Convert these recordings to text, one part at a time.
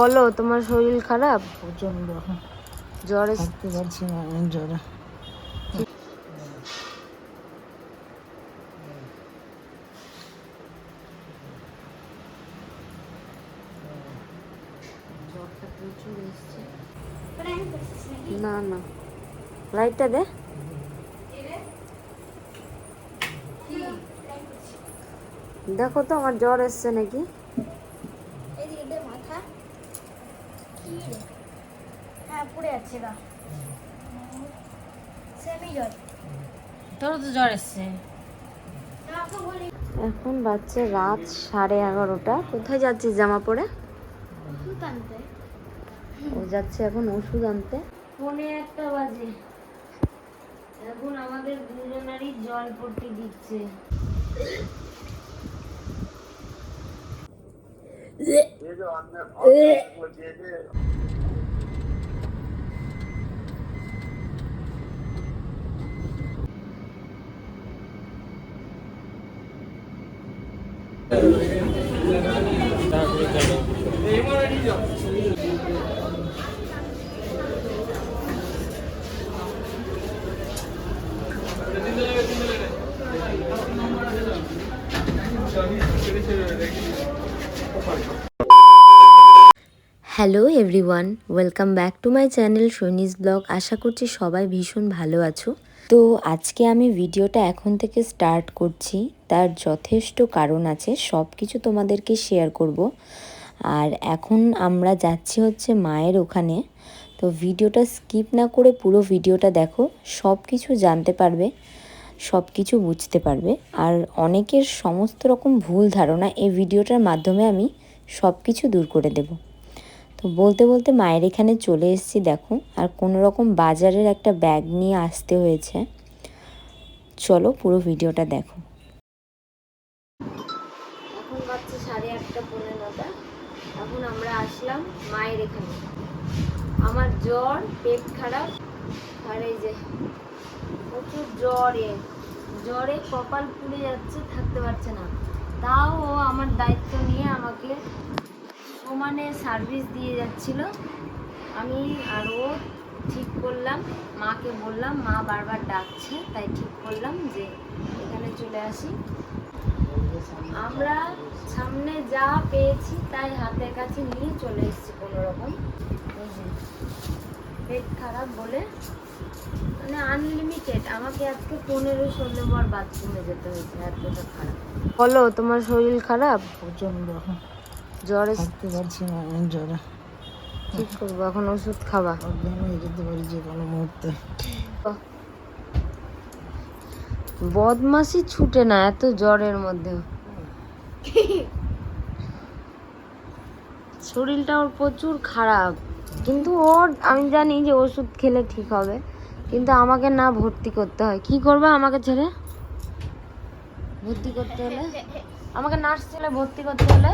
বলো তোমার শরীর খারাপ? প্রচণ্ড জ্বর থাকতে পারছি না আমি জ্বরে। না না। লাইটটা দে। দেখো তো আমার জ্বর এসছে নাকি এদিকে দে মাথা কি রে সেমি তোর তো জ্বর এসছে। এখন বাচ্চা রাত সাড়ে এগারোটা। কোথায় যাচ্ছিস জামা পরে? ও যাচ্ছে এখন ওষুধ আনতে। পৌনে একটা বাজে। এখন আমাদের দুজনারই জল পড়তে দিচ্ছে। Hello everyone welcome back to my channel সৈনিস blog আশা করছি সবাই ভীষণ ভালো আছো। তো আজকে আমি ভিডিওটা এখন থেকে স্টার্ট করছি। তার যথেষ্ট কারণ আছে সব কিছু তোমাদেরকে শেয়ার করব। আর এখন আমরা যাচ্ছি হচ্ছে মায়ের ওখানে। তো ভিডিওটা স্কিপ না করে পুরো ভিডিওটা দেখো সব কিছু জানতে পারবে। সব কিছু বুঝতে পারবে। আর অনেকের সমস্ত রকম ভুল ধারণা এই ভিডিওটার মাধ্যমে আমি সব কিছু দূর করে দেবো। তো বলতে বলতে মায়ের এখানে চলে এসেছি, দেখো। আর কোনো রকম বাজারের একটা ব্যাগ নিয়ে আসতে হয়েছে। চলো পুরো ভিডিওটা দেখো। এখন আমরা আসলাম মায়ের এখানে। আমার জ্বর, পেট খারাপ। আর এই যে প্রচুর জ্বরে জ্বরে কপাল পুড়ে যাচ্ছে, থাকতে পারছে না। তাও ও আমার দায়িত্ব নিয়ে আমাকে সমানে সার্ভিস দিয়ে যাচ্ছিল। আমি আর ও ঠিক করলাম, মাকে বললাম, মা বারবার ডাকছে, তাই ঠিক করলাম যে এখানে চলে আসি। আমরা সামনে যা পেয়েছি তাই হাতের কাছে নিয়ে চলে এসেছি কোনো রকম পেট খারাপ বলে মানে আনলিমিটেড আমাকে আজকে পনেরো ষোলো বার বাথরুমে যেতে হয়েছে এতটা খারাপ। বলো তোমার শরীর খারাপ? প্রচণ্ড জ্বর এস- থাকতে পারছি না আমি জ্বরে। কি করব এখন ওষুধ খাবা? হয়ে যেতে পারি যে কোনো মুহূর্তে। বদমাসি ছুটে না এত জ্বরের মধ্যে শরীরটা ওর প্রচুর খারাপ। কিন্তু ওর আমি জানি যে ওষুধ খেলে ঠিক হবে। কিন্তু আমাকে না ভর্তি করতে হয়। কি করবে আমাকে ছেড়ে? ভর্তি করতে হলে? আমাকে নার্স ছেলে ভর্তি করতে হলে?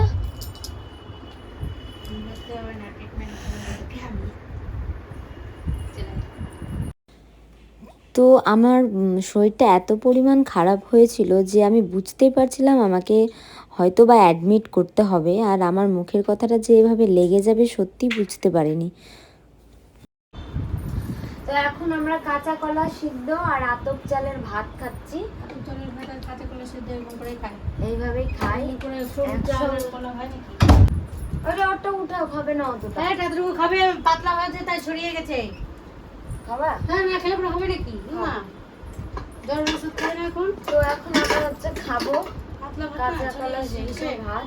তো আমার শরীরটা এত পরিমাণ খারাপ হয়েছিল যে আমি বুঝতেই পারছিলাম আমাকে হয়তো বা অ্যাডমিট করতে হবে। আর আমার মুখের কথাটা যে এভাবে লেগে যাবে সত্যি বুঝতে পারিনি। তো এখন আমরা কাঁচা কলা সিদ্ধ আর আতপ চালের ভাত খাচ্ছি। জলের ভাত আর কাঁচা কলা সেদ্ধ এরকম করে খাই। এইভাবেই খাই। করে চালের কলা হয় নাকি? ওরে ওটা উঠাও খাবে না অতটা। হ্যাঁ তাদেরকে খাবে পাতলা হয়েছে তাই ছড়িয়ে গেছে। খাবা? হ্যাঁ না খেলে পরে হবে নাকি? মা জ্বরের ওষুধ খাবে না এখন? তো এখন আমরা হচ্ছে খাব। পাতলা ভাত কাঁচা কলা সিদ্ধ ভাত।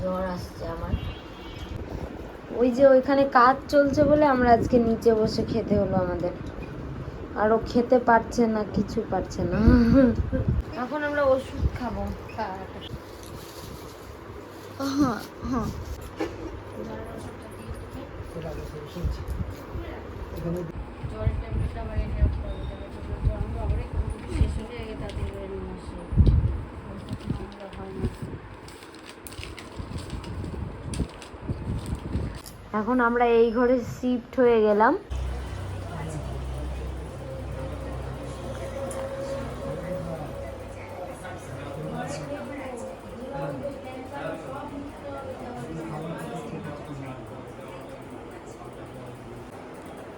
জ্বর আসছে আমার। ওই যে ওইখানে কাজ চলছে বলে আমরা আজকে নিচে বসে খেতে হলো আমাদের। আর ও খেতে পারছে না কিছু পারছে না। এখন আমরা ওষুধ খাব। হ্যাঁ হ্যাঁ। ট্যাবলেটটা এখন আমরা এই ঘরে শিফট হয়ে গেলাম।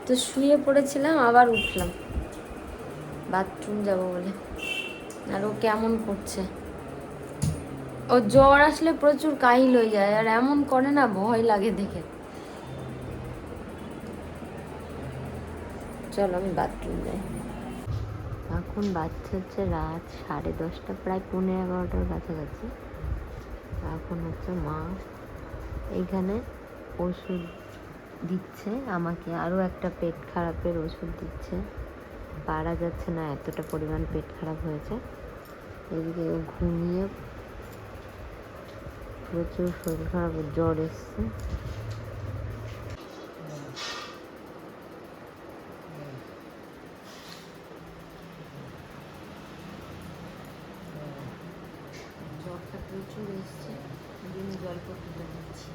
তো শুয়ে পড়েছিলাম, আবার উঠলাম। বাথরুম যাব বলে। আর ও কেমন করছে? ও জ্বর আসলে প্রচুর কাহিল হয়ে যায়, আর এমন করে না, ভয় লাগে দেখে। চলো আমি বাথরুম যাই। এখন বাচ্চা হচ্ছে রাত সাড়ে দশটা, প্রায় পনেরো এগারোটার কাছাকাছি। এখন হচ্ছে মা এইখানে ওষুধ দিচ্ছে আমাকে, আরও একটা পেট খারাপের ওষুধ দিচ্ছে। পারা যাচ্ছে না, এতটা পরিমাণ পেট খারাপ হয়েছে। এদিকে ঘুমিয়ে প্রচুর শরীর খারাপ, জ্বর এসছে জ্বরটা প্রচুর এসছে দিন জল করতে দিচ্ছি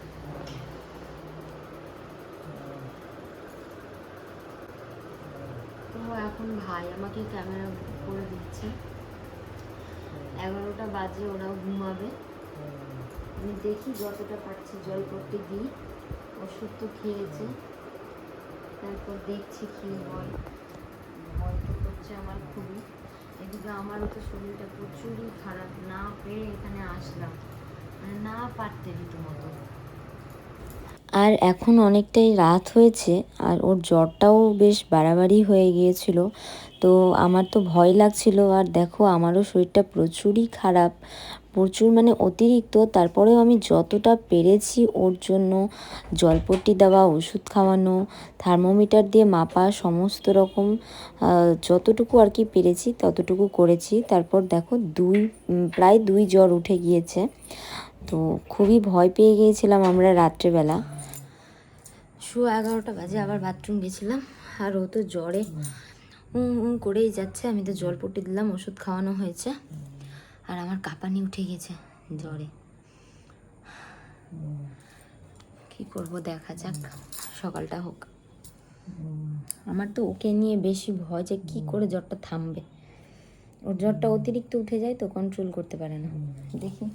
তো এখন ভাই আমাকে ক্যামেরা করে দিচ্ছে। এগারোটা বাজে, ওরাও ঘুমাবে। আমি দেখি যতটা পারছি জল করতে দিই। ওষুধ তো খেয়েছে। তারপর দেখছি কি হয়। ভয় তো করছে আমার খুবই। এদিকে আমারও তো শরীরটা প্রচুরই খারাপ। না পেরে এখানে আসলাম। মানে না পারতে রীতিমতো আর এখন অনেকটাই রাত হয়েছে আর ওর জ্বরটাও বেশ বাড়াবাড়ি হয়ে গিয়েছিল। তো আমার তো ভয় লাগছিল আর দেখো আমারও শরীরটা প্রচুরই খারাপ, প্রচুর মানে অতিরিক্ত। তারপরেও আমি যতটা পেরেছি ওর জন্য জলপট্টি দেওয়া, ওষুধ খাওয়ানো, থার্মোমিটার দিয়ে মাপা, সমস্ত রকম যতটুকু আর কি পেরেছি ততটুকু করেছি। তারপর দেখো দুই প্রায় দুই জ্বর উঠে গিয়েছে। তো খুবই ভয় পেয়ে গিয়েছিলাম আমরা রাত্রেবেলা। শু এগারোটা বাজে, আবার বাথরুম গেছিলাম, আর ও তো জ্বরে। উঁ করেই যাচ্ছে, আমি তো জল পট্টি দিলাম, ওষুধ খাওয়ানো হয়েছে। আর আমার কাঁপানি উঠে গেছে জ্বরে। কি করব, দেখা যাক, সকালটা হোক। আমার তো ওকে নিয়ে বেশি ভয় যে কি করে জ্বরটা থামবে। ওর জ্বরটা অতিরিক্ত উঠে যায় তো কন্ট্রোল করতে পারে না। দেখি।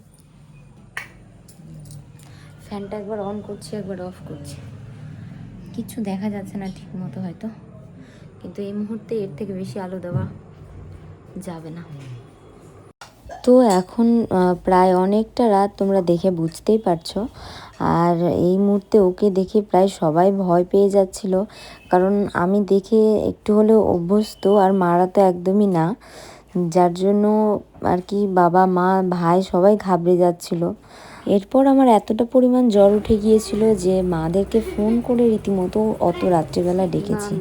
ফ্যানটা একবার অন করছি, একবার অফ করছি। কিছু দেখা যাচ্ছে না ঠিক মতো হয়তো। কিন্তু এই মুহূর্তে এর থেকে বেশি আলো দেওয়া যাবে না। তো এখন প্রায় অনেকটা রাত তোমরা দেখে বুঝতেই পারছ। আর এই মুহূর্তে ওকে দেখে প্রায় সবাই ভয় পেয়ে যাচ্ছিল। কারণ আমি দেখে একটু হলেও অভ্যস্ত আর মারা তো একদমই না। যার জন্য আর কি বাবা মা ভাই সবাই ঘাবড়ে যাচ্ছিল। এরপর আমার এতটা পরিমাণ জ্বর উঠে গিয়েছিল যে মাদেরকে ফোন করে রীতিমতো অত রাত্রিবেলা ডেকেছি।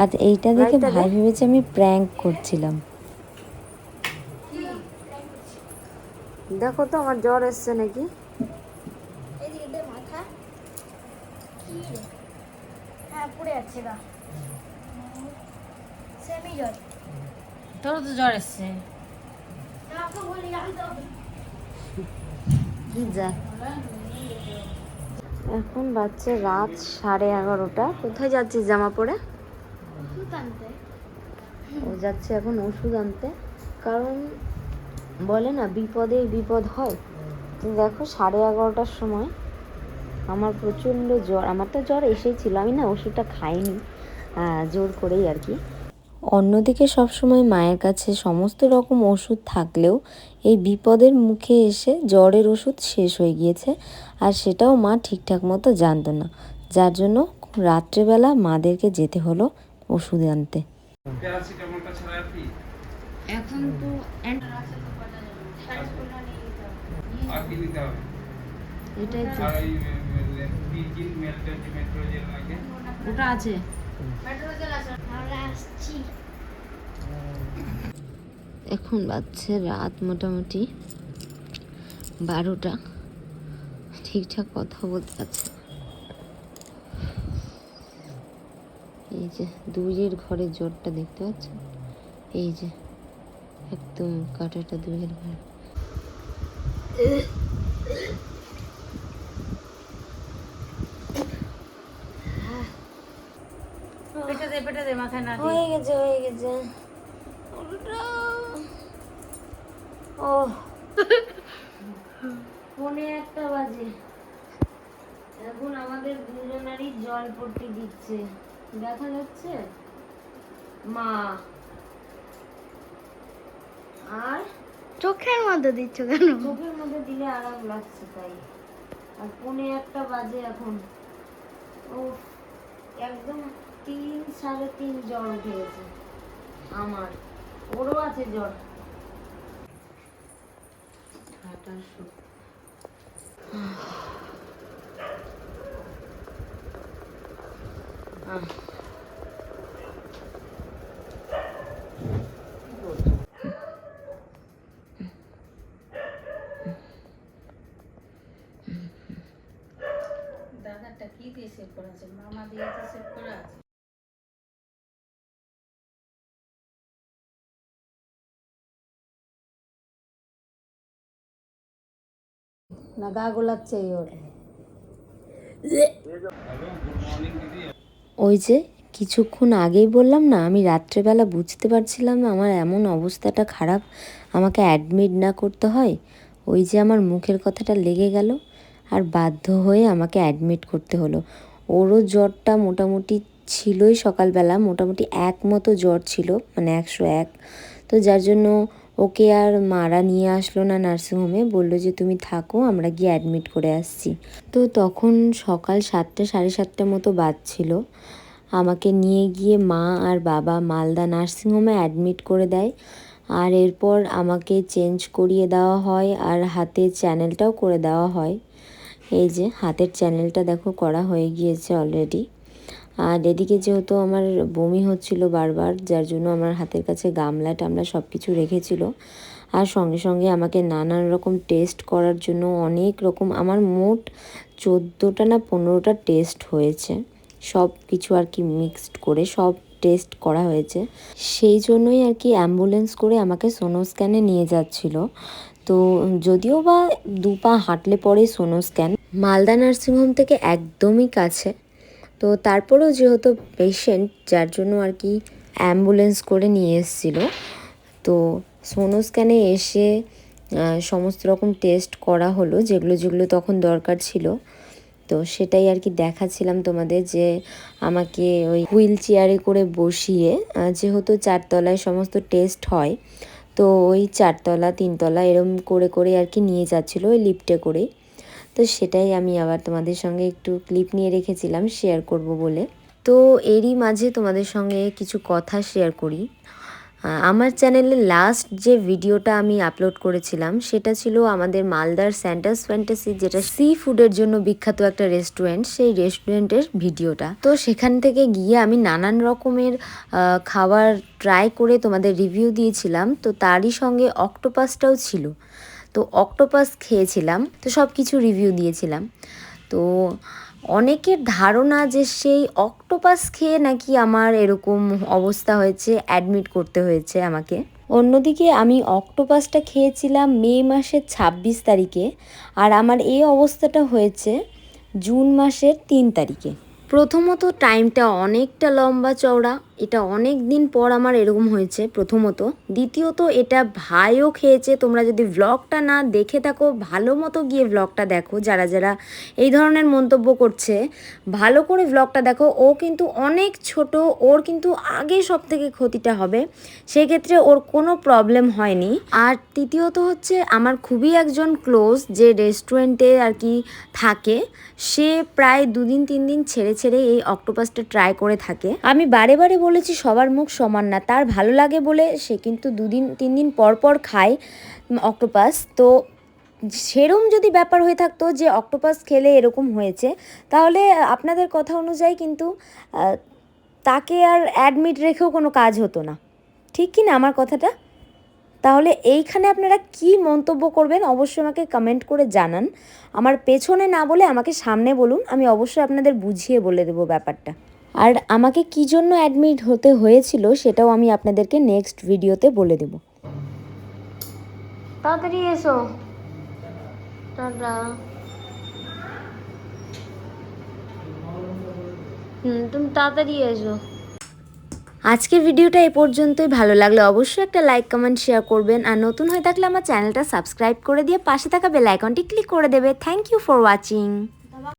আর এইটা দেখে ভাই ভেবেছে আমি প্র্যাঙ্ক করছিলাম। দেখো তো আমার জ্বর এসছে নাকি? হ্যাঁ তোর তো জ্বর এসছে আমাকে বলি আমি তো কি যাক এখন বাচ্চা রাত সাড়ে এগারোটা। কোথায় যাচ্ছিস জামা পরে? ও যাচ্ছে এখন ওষুধ আনতে। কারণ বলে না বিপদে বিপদ হয়। তো দেখো সাড়ে এগারোটার সময় আমার প্রচণ্ড জ্বর আমার তো জ্বর এসেছিল আমি না ওষুধটা খাইনি। জোর করেই আর কি। অন্যদিকে সবসময় মায়ের কাছে সমস্ত রকম ওষুধ থাকলেও এই বিপদের মুখে এসে জ্বরের ওষুধ শেষ হয়ে গিয়েছে আর সেটাও মা ঠিকঠাক মতো জানতো না। যার জন্য রাত্রেবেলা মাদেরকে যেতে হলো ওষুধ আনতে। ওটা আছে। এখন বাজছে রাত মোটামুটি বারোটা। ঠিকঠাক কথা বলতে পারছে এই যে দুইয়ের ঘরের জোরটা দেখতে পাচ্ছেন? এই যে একদম কাটাটা দুইয়ের ঘর পেটে দে পেটে দে মাথায় না হয়ে গেছে হয়ে গেছে। ও। পনে একটা বাজে। এখন আমাদের দুজনারই জল পড়তে দিচ্ছে। দেখা যাচ্ছে? মা। আর? চোখের মধ্যে দিচ্ছ কেন? চোখের মধ্যে দিলে আরাম লাগছে তাই। আর পনে একটা বাজে এখন। ও একদম তিন সাড়ে তিন জ্বর উঠে গেছে আমার ওরও আছে জ্বর। আহ। সেভ করা আছে মামা দিয়ে সেভ করা আছে। না গা গোলাচ্ছে ওর। ওই যে কিছুক্ষণ আগেই বললাম না আমি রাত্রেবেলা বুঝতে পারছিলাম না আমার এমন অবস্থাটা খারাপ আমাকে অ্যাডমিট না করতে হয়। ওই যে আমার মুখের কথাটা লেগে গেল। আর বাধ্য হয়ে আমাকে অ্যাডমিট করতে হলো। ওরও জ্বরটা মোটামুটি ছিলই সকালবেলা, মোটামুটি এক মতো জ্বর ছিল মানে একশো এক। তো যার জন্য ওকে আর মারা নিয়ে আসলো না নার্সিংহোমে বলল যে, তুমি থাকো, আমরা গিয়ে অ্যাডমিট করে আসছি। তো তখন সকাল সাতটা, সাড়ে সাতটা মতো বাজছিল। আমাকে নিয়ে গিয়ে মা আর বাবা মালদা নার্সিংহোমে অ্যাডমিট করে দেয়। আর এরপর আমাকে চেঞ্জ করিয়ে দেওয়া হয় আর হাতের চ্যানেলটাও করে দেওয়া হয়। এই যে হাতের চ্যানেলটা দেখো, করা হয়ে গিয়েছে অলরেডি আর এদিকে যেহেতু আমার বমি হচ্ছিল বারবার, যার জন্য আমার হাতের কাছে গামলা টামলা সব কিছু রেখেছিল। আর সঙ্গে সঙ্গে আমাকে নানান রকম টেস্ট করার জন্য অনেক রকম, আমার মোট চোদ্দোটা না পনেরোটা টেস্ট হয়েছে। সব কিছু আর কি মিক্সড করে সব টেস্ট করা হয়েছে। সেই জন্যই আর কি অ্যাম্বুলেন্স করে আমাকে সোনো স্ক্যানে নিয়ে যাচ্ছিল। তো যদিও বা দু পা হাঁটলে পরে সোনো স্ক্যান মালদা নার্সিংহোম থেকে একদমই কাছে। তো তারপরেও যেহেতু পেশেন্ট যার জন্য আর কি অ্যাম্বুলেন্স করে নিয়ে এসেছিল, তো সোনো স্ক্যানে এসে সমস্ত রকম টেস্ট করা হলো, যেগুলো যেগুলো তখন দরকার ছিল। তো সেটাই আর কি দেখাচ্ছিলাম তোমাদের যে আমাকে ওই হুইল চেয়ারে করে বসিয়ে যেহেতু চারতলায় সমস্ত টেস্ট হয় তো ওই চারতলা, তিনতলা এরম করে করে আর কি নিয়ে যাচ্ছিল ওই লিফটে করে তো সেটাই আমি আবার তোমাদের সঙ্গে একটু ক্লিপ নিয়ে রেখেছিলাম শেয়ার করব বলে। তো এরই মাঝে তোমাদের সঙ্গে কিছু কথা শেয়ার করি। আমার চ্যানেলে লাস্ট যে ভিডিওটা আমি আপলোড করেছিলাম, সেটা ছিল আমাদের মালদার স্যান্টাস ফ্যান্টাসি যেটা সি ফুডের জন্য বিখ্যাত একটা রেস্টুরেন্ট সেই রেস্টুরেন্টের ভিডিওটা। তো সেখান থেকে গিয়ে আমি নানান রকমের খাবার ট্রাই করে তোমাদের রিভিউ দিয়েছিলাম, তো তারই সঙ্গে অক্টোপাসটাও ছিল। তো অক্টোপাস খেয়েছিলাম, তো সব কিছু রিভিউ দিয়েছিলাম। তো অনেকের ধারণা যে সেই অক্টোপাস খেয়ে নাকি আমার এরকম অবস্থা হয়েছে অ্যাডমিট করতে হয়েছে আমাকে। অন্যদিকে আমি অক্টোপাসটা খেয়েছিলাম মে মাসের ছাব্বিশ তারিখে আর আমার এই অবস্থাটা হয়েছে জুন মাসের তিন তারিখে। প্রথমত টাইমটা অনেকটা লম্বা চওড়া এটা অনেক দিন পর আমার এরকম হয়েছে প্রথমত। দ্বিতীয়ত, এটা ভাইও খেয়েছে। তোমরা যদি ভ্লগটা না দেখে থাকো, ভালো মতো গিয়ে ভ্লগটা দেখো। যারা যারা এই ধরনের মন্তব্য করছে, ভালো করে ভ্লগটা দেখো। ও কিন্তু অনেক ছোট, ওর কিন্তু আগে সব থেকে ক্ষতিটা হবে। সেক্ষেত্রে ওর কোনো প্রবলেম হয়নি। আর তৃতীয়ত হচ্ছে, আমার খুবই একজন ক্লোজ যে রেস্টুরেন্টে আর কি থাকে, সে প্রায় দুদিন তিন দিন ছেড়ে ছেড়ে এই অক্টোপাসটা ট্রাই করে থাকে। আমি বারে বারে বলেছি সবার মুখ সমান না, তার ভালো লাগে বলে সে কিন্তু দুদিন তিন দিন পর পর খায় অক্টোপাস তো সেরম যদি ব্যাপার হয়ে থাকতো যে অক্টোপাস খেলে এরকম হয়েছে, তাহলে আপনাদের কথা অনুযায়ী কিন্তু তাকে আর অ্যাডমিট রেখেও কোনো কাজ হতো না। ঠিক কি না আমার কথাটা? তাহলে এইখানে আপনারা কি মন্তব্য করবেন অবশ্যই আমাকে কমেন্ট করে জানান। আমার পেছনে না বলে আমাকে সামনে বলুন, আমি অবশ্যই আপনাদের বুঝিয়ে বলে দেবো ব্যাপারটা। আর আমাকে কি জন্য অ্যাডমিট হতে হয়েছিল সেটাও আমি আপনাদেরকে নেক্সট ভিডিওতে বলে দেব। তাড়াতাড়ি এসো। টাটা। হুম তুমি তাড়াতাড়ি এসো। আজকের ভিডিওটা এ পর্যন্তই। ভালো লাগলে অবশ্যই একটা লাইক কমেন্ট শেয়ার করবেন। আর নতুন হয়ে থাকলে আমার চ্যানেলটা সাবস্ক্রাইব করে দিয়ে পাশে থাকা বেল আইকনটি ক্লিক করে দেবে। Thank you for watching